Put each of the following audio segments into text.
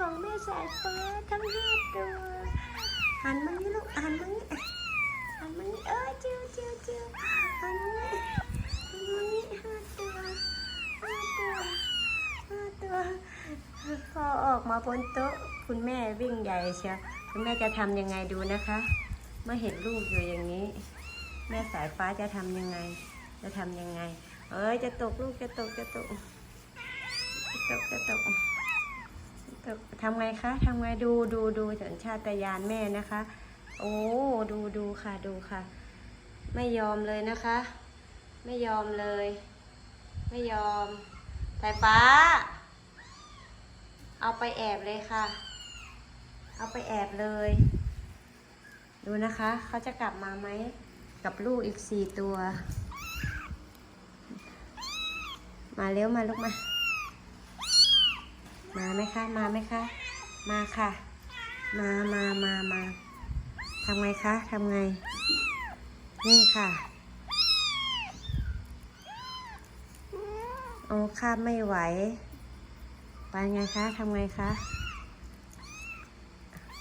ของแม่สายฟ้าทั้งห้าตัว หันมานี่ลูกหันมานี่หันมานี่เออเจียวเจียวเจียวหันมานี่หันมานี่ห้าตัวห้าตัวห้าตัวพอออกมาบนโต๊ะคุณแม่วิ่งใหญ่เชียวคุณแม่จะทำยังไงดูนะคะ เมื่อเห็นลูกอยู่อย่างนี้ แม่สายฟ้าจะทำยังไง จะทำยังไง เอ้ยจะตกลูกจะตกจะตกจะตกจะตก ทำไงคะทำไงดูดูดูสัญชาตญาณแม่นะคะ โอ้ดูดูค่ะดูค่ะ ไม่ยอมเลยนะคะ ไม่ยอมเลย ไม่ยอมสายฟ้า เอาไปแอบเลยค่ะ เอาไปแอบเลย ดูนะคะ เขาจะกลับมาไหมกับลูกอีกสี่ตัว มาเร็วมาลูกมา มาไหมคะ มาไหมคะ มาค่ะ มามามามาทำไงคะทำไง นี่ค่ะ โอ้ข้าไม่ไหว ไปไงคะทำไงคะ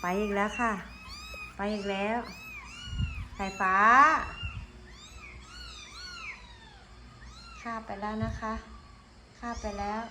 ไปอีกแล้วค่ะ ไปอีกแล้วสายฟ้าข้าไปแล้วนะคะ ข้าไปแล้ว